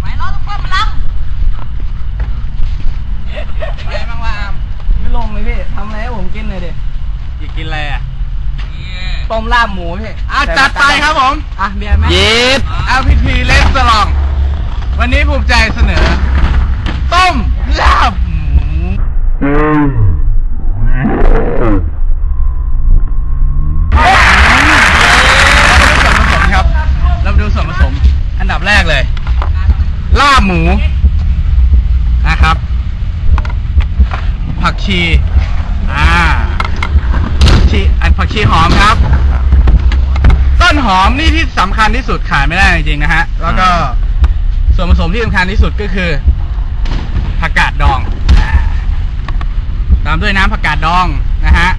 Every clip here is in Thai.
ไปรอตรงป้อมลังไปบ้างว่าอามไม่ลงเลยพี่ทำอะไรให้ผมกินหน่อยดิอยากกินอะไรอะต้มลาบหมูพี่อะจัดไปครับผม อะเบียร์ไหมเย็ด LPT เลสลอง วันนี้ภูมิใจเสนอ ต้มลาบหมู รกเลย ลาบหมูนะครับ ผักชี อ่าผักชีอันผักชีหอมครับ ต้นหอมนี่ที่สำคัญที่สุดขาดไม่ได้จริงๆนะฮะ แล้วก็ส่วนผสมที่สำคัญที่สุดก็คือ ผักกาดดองอ่าตามด้วยน้ำผักกาดดองนะฮะ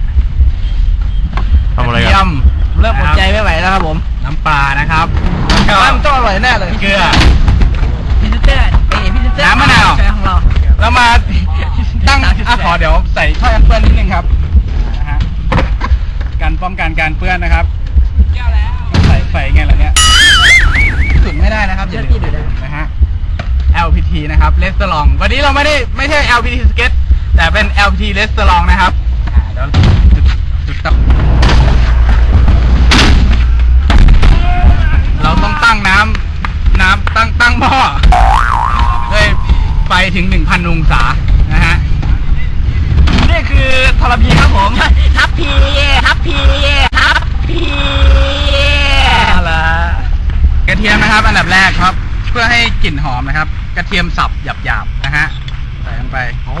ทำอะไรกกัเทียน มเริ่มอดใจไม่ไหวแล้วครับผม น้ำปลานะครับแล้ว ก็ว่ามันต้องอร่อยแน่เลย เกลือ พิซซ่าเอ้ยพิซซ่าน้ำมะนาว ใช่ของเราแล้วมาตั้งอะขอเดี๋ยวใส่ช่วยกันเปื้อนนิดนึงครับนะฮะการป้องกันการเปื้อนนะครับ แก้วแล้ว ใส่ใส่ไงล่ะเนี่ยสุดไม่ได้นะครับอย่าเชื่อพี่ลืดูมได้นะฮะ LPT นะครับเลสเตอรองวันนี้เราไม่ได้ไม่ใช่ LPT สเก็ตแต่เป็น LPT เลสเตอรองนะครับอ่าเดี๋ยว อันดับแรกครับ เพื่อให้กลิ่นหอมนะครับ กระเทียมสับหยาบๆนะฮะใส่ลงไป โอ้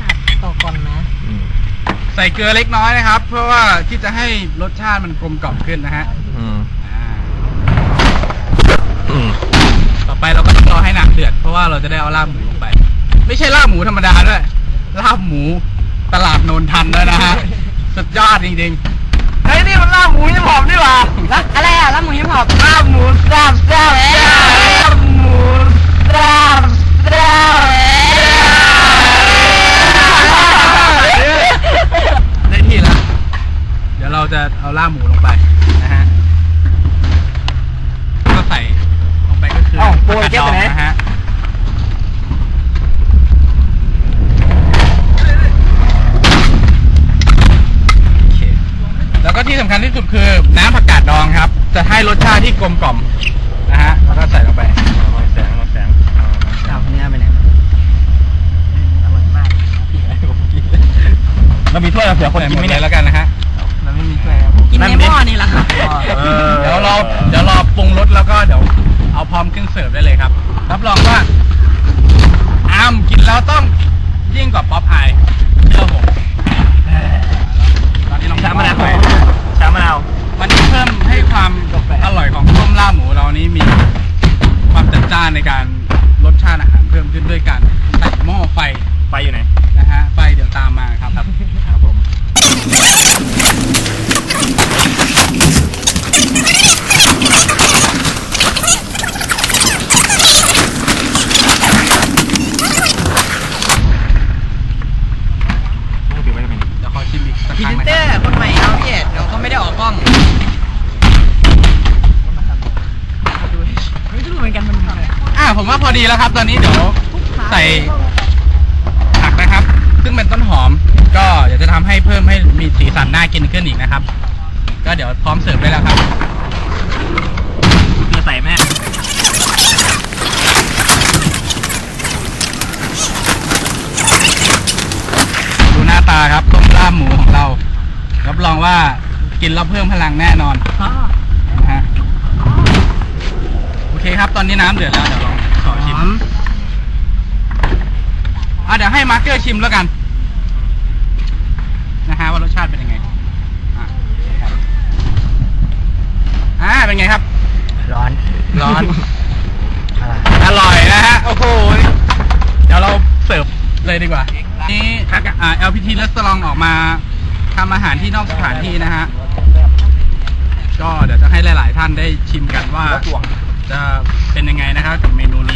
สัตว์ต่อก่อนนะอืมใส่เกลือเล็กน้อยนะครับ เพื่อว่าที่จะให้รสชาติมันกลมกล่อมขึ้นนะฮะอืมอ่าอืมต่อไปเราก็ต้องรอให้น้ำเดือด เพราะว่าเราจะได้เอาลาบหมูลงไป ไม่ใช่ลาบหมูธรรมดาด้วยลาบหมูตลาดโนนทันด้วยนะฮะสุดยอดจริง ไอ้ยนี่มันลาบหมูยี่หอมนี่หว่าแล้วอะไรอะลาบหมูยี่หอมลาบหมูแซ่บแซ่บลาบหมูแซ่บแซ่บๆได้ที่แล้ว เดี๋ยวเราจะเอาลาบหมูลงไปนะฮะ ก็ใส่ลงไปก็คือ เอ้าโปรย ผั เก็บ ด ไปไหน นะฮะ โอเคแล้วก็ที่สำ คัญที่สุดคือน้ำผักกาดดองครับ จะให้รสชาติที่กลมกล่อมนะฮะแล้วก็ใส่ลงไปมาแสงมาแสงอ่ามาแสเอาเนื้อไปไหนอร่อยมากเรามีถ้วยเราเผื่อคนกินไหมเนี่ยใส่หดเลยแล้วกันนะฮะเราไม่มีถ้วยครับกินในหม้อนี่แหละครับเดี๋ยวรอเดี๋ยวรอปรุงรสแล้วก็เดี๋ยวเอาพร้อมเครื่องเสิร์ฟได้เลยครับ รับรองว่าอ้ามกินแล้วต้องยิ่งกว่าป๊อปอายเชื่อผมตอนนี้ลอง ชามะนาว ไป ชามะนาว วันนี้เพิ่มให้ความอร่อยของต้มลาบหมูเรานี้มีความจัดจ้านในการรสชาติอาหารเพิ่มขึ้นด้วยการใส่หม้อไฟ ไปอยู่ไหน นะฮะไฟเดี๋ยวตามมาครับครับครับผม ต้องถือไว้ทำไม เดี๋ยวขอชิมอีกสัก พรี ครั้ เซ ง น นะ เตอ ครับ ร์คนใหม่เอาพี่เดี๋ยวเขาไม่ได้ออกกล้องไม่รู้เหมือนกันมันทำอะไร อ่าผมว่าพอ ดีแล้วครับ ตอนนี้เดี๋ยวใส่ผักนะครับ ซึ่งเป็นต้นหอม ก็เดี๋ยวจะทำให้เพิ่มให้มีสีสันน่ากินขึ้นอีกนะครับ ก็เดี๋ยวพร้อมเสิร์ฟได้แล้วครับเกลือใส่แม่ดูหน้าตาครับต้มลาบหมูของเรารับรองว่ากินแล้วเพิ่มพลังแน่นอนนะฮะโอเคครับ ตอนนี้น้ำเดือดแล้วเดี๋ยวลองขอชิมอะเดี๋ยวให้ มาร์เกอร์ชิมแล้วกัน นะฮะว่ารสชาติเป็นยังไงอะครับอ่าเป็นไงครับ ร้อน ร้อนอร่อยนะฮะ โอ้โห เดี๋ยวเราเสิร์ฟเลยดีกว่า นี่อ่า LPT Restaurant ออกมาทำอาหารที่นอกสถานที่นะฮะ ก็เดี๋ยวจะให้หลาย ๆ ท่านได้ชิมกันว่าจะเป็นยังไงนะครับกับเมนูนี้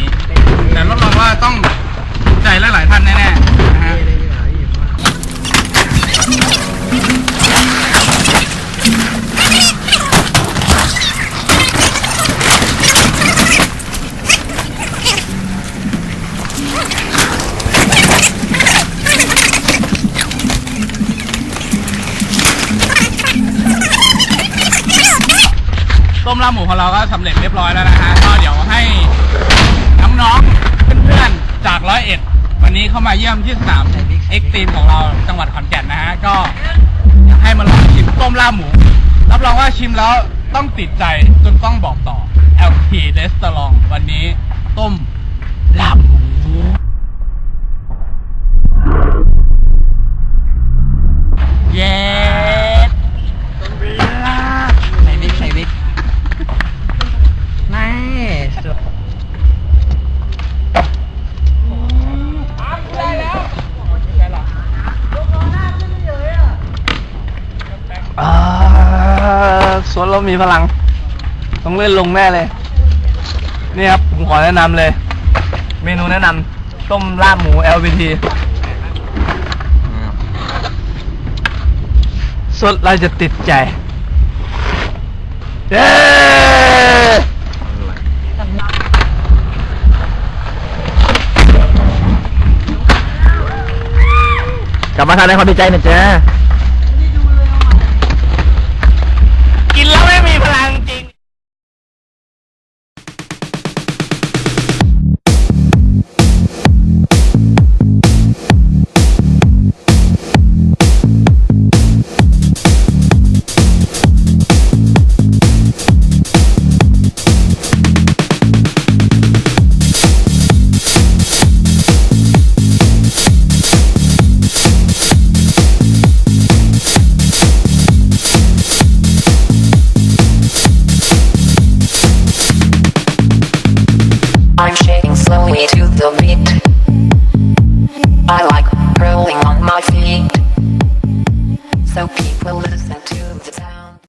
ลาบหมูของเราก็สำเร็จเรียบร้อยแล้วนะฮะก็เดี๋ยวให้น้องๆเพื่อนๆจากร้อยเอ็ดวันนี้เข้ามาเยี่ยมที่สนามเอ็กซ์ตีมของเราจังหวัดขอนแก่นนะฮะก็อยากให้มาลองชิมต้มลาบหมู รับรองว่าชิมแล้วต้องติดใจจนต้องบอกต่อ LP Restaurant วันนี้ต้มลาบ รามีพลัง ต้องเล่นลงแน่เลย นี่ครับ ผมขอแนะนำเลย เมนูแนะนำต้มลาบหมู LPT สดเราจะติดใจเย้กลับมาทานในความดีใจหน่อยจ้า